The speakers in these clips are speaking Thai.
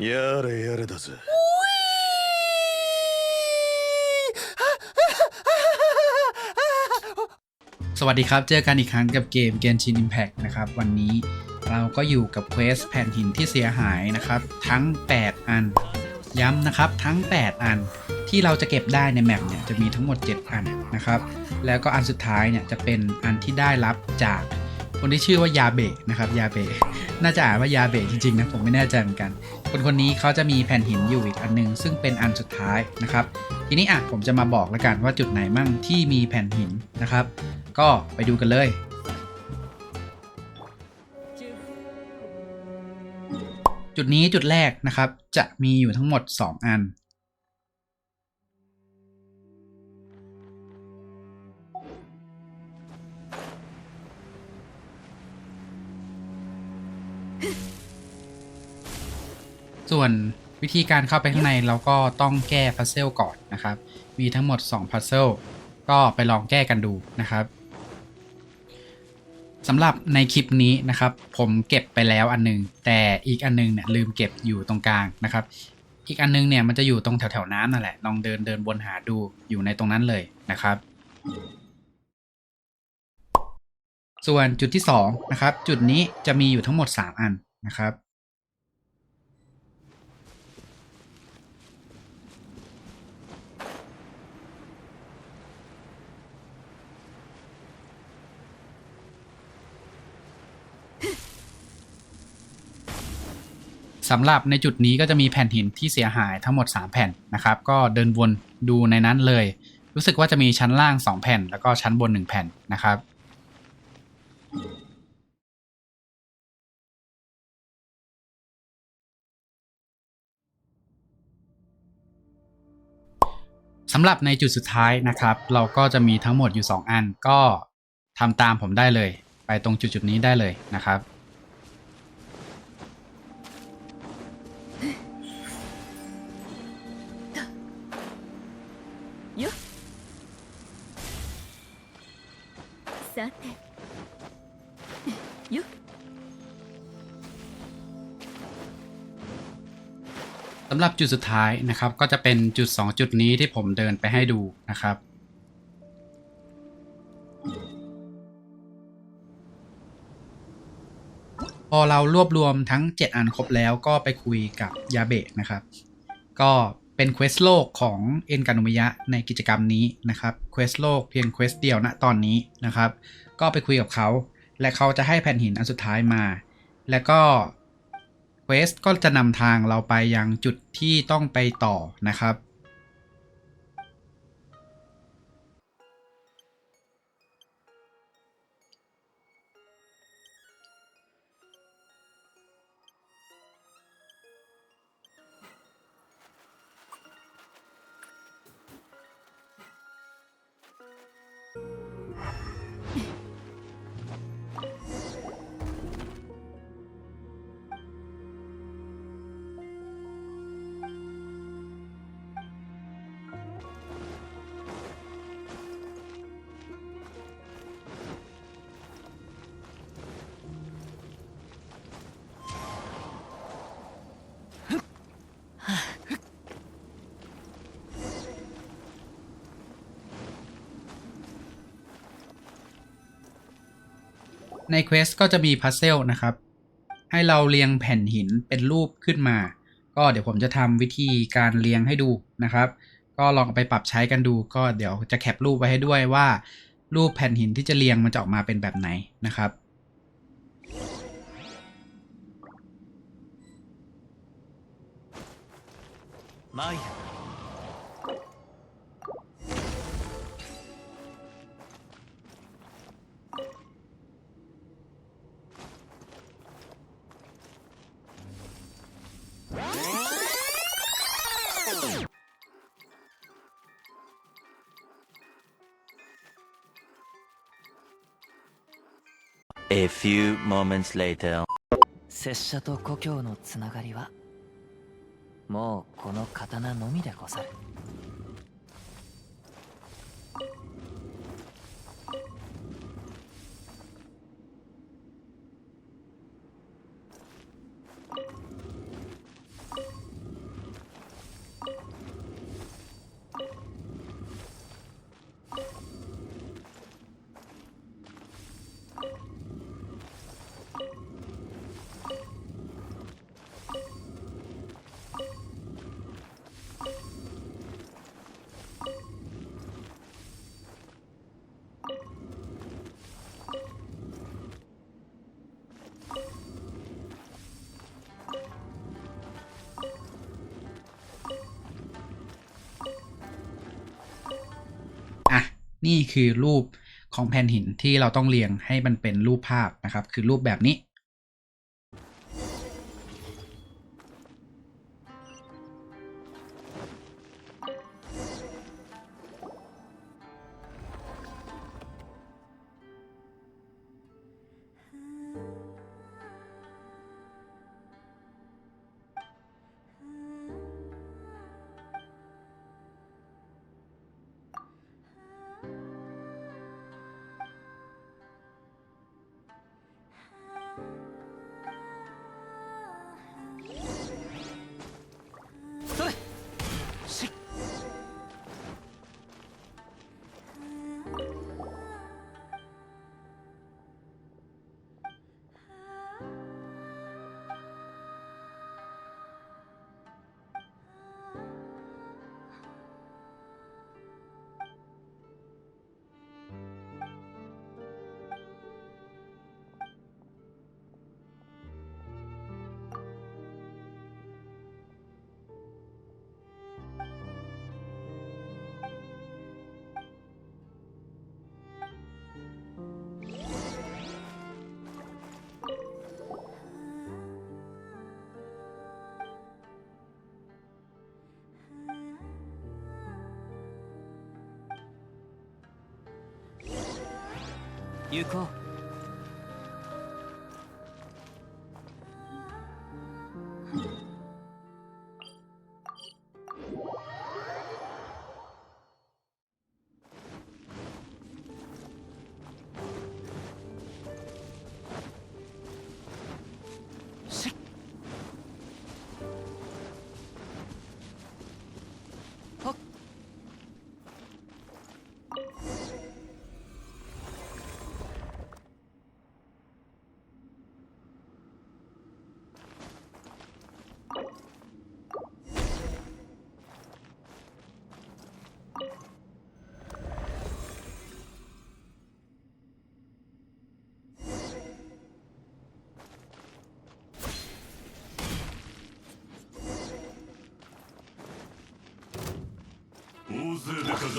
やれやれだぜ สวัสดีครับ เจอกันอีกครั้งกับเกม Genshin Impact นะครับ วันนี้เราก็อยู่กับเควสแผ่นหินที่เสียหายนะครับ ทั้ง 8 อัน ย้ำนะครับทั้ง 8 อันที่เราจะเก็บได้ในแมปเนี่ยจะมีทั้งหมด 7 อันนะครับ แล้วก็อันสุดท้ายเนี่ยจะเป็นอันที่ได้รับจากคนที่ชื่อว่ายาเบะนะครับยาเบะ น่าจะอ่านว่ายาเบะจริงๆนะผมไม่แน่ใจเหมือนกัน คนคนนี้เขาจะมีแผ่นหินอยู่อีกอันหนึง ซึ่งเป็นอันสุดท้ายนะครับ ทีนี้อะผมจะมาบอกแล้วกันว่าจุดไหนมั่งที่มีแผ่นหินนะครับ ก็ไปดูกันเลยจุดนี้จุดแรกนะครับจะมีอยู่ทั้งหมด 2 อัน ส่วนวิธีการเข้าไปข้างในเราก็ต้องแก้พัซเซิลก่อนนะครับ มีทั้งหมด2พัซเซิลก็ไปลองแก้กันดูนะครับสำหรับในคลิปนี้นะครับ ผมเก็บไปแล้วอันหนึง แต่อีกอันนึงเนี่ยลืมเก็บอยู่ตรงกลางนะครับ อีกอันนึงเนี่ยมันจะอยู่ตรงแถวๆน้ำนั่นแหละลองเดินเดินวนหาดูอยู่ในตรงนั้นเลยนะครับ ส่วนจุดที่2นะครับ จุดนี้จะมีอยู่ทั้งหมด 3 อันนะครับ สำหรับในจุดนี้ก็จะมีแผ่นหินที่เสียหายทั้งหมด 3 แผ่นนะครับ ก็เดินวนดูในนั้นเลย รู้สึกว่าจะมีชั้นล่าง 2 แผ่น แล้วก็ชั้นบน 1 แผ่นนะครับ สำหรับในจุดสุดท้ายนะครับ เราก็จะมีทั้งหมดอยู่ 2 อัน ก็ทำตามผมได้เลย ไปตรงจุดจุดนี้ได้เลยนะครับさて สำหรับจุดสุดท้ายนะครับ ก็จะเป็นจุด 2 จุดนี้ที่ผมเดินไปให้ดูนะครับ พอเรารวบรวมทั้ง 7 อันครบแล้วก็ไปคุยกับยาเบะนะครับ ก็เป็นเควสโลกของเอ็นกานุมิยะในกิจกรรมนี้นะครับเควสโลกเพียงเควสเดียวณตอนนี้นะครับ ก็ไปคุยกับเขา และเขาจะให้แผ่นหินอันสุดท้ายมา แล้วก็ เควสก็จะนำทางเราไปยังจุดที่ต้องไปต่อนะครับ ในเควสก็จะมีพัซเซลนะครับ ให้เราเรียงแผ่นหินเป็นรูปขึ้นมา ก็เดี๋ยวผมจะทำวิธีการเรียงให้ดูนะครับ ก็ลองไปปรับใช้กันดูก็เดี๋ยวจะแคปรูปไว้ให้ด้วยว่า รูปแผ่นหินที่จะเรียงมันจะออกมาเป็นแบบไหนนะครับマイ A few moments later. 拙者と故郷のつながりはもうこの刀のみでござる นี่คือรูปของแผ่นหินที่เราต้องเรียงให้มันเป็นรูปภาพนะครับ คือรูปแบบนี้ 行こう。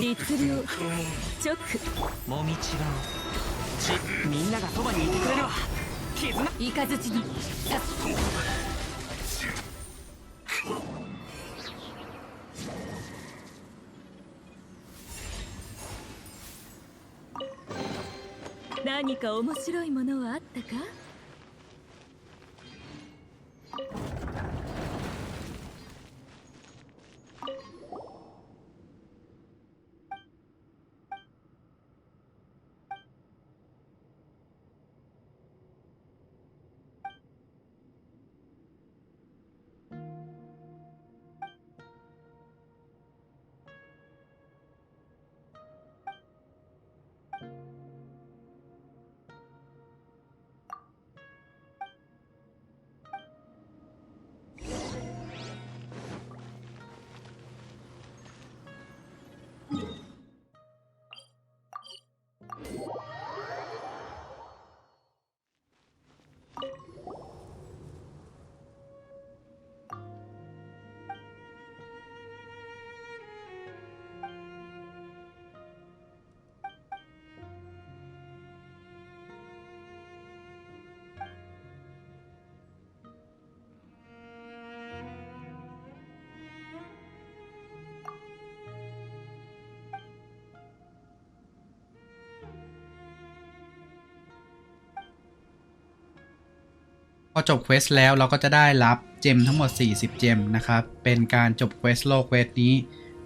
律令直。もみちがちみんながそばにいてくれるわ絆雷に何か面白いものはあったか？ จบเควสแล้วเราก็จะได้รับเจมทั้งหมด 40 เจมนะครับ เป็นการจบเควสโลกเควสนี้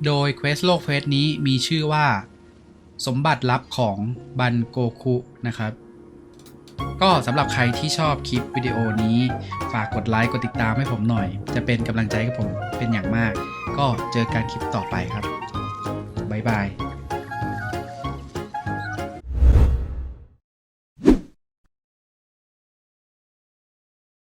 โดยเควสโลกเควสนี้มีชื่อว่า สมบัติลับของบันโกคุนะครับ ก็สำหรับใครที่ชอบคลิปวิดีโอนี้ ฝากกดไลค์กดติดตามให้ผมหน่อย จะเป็นกำลังใจให้ผมเป็นอย่างมาก ก็เจอกันคลิปต่อไปครับบ๊ายบาย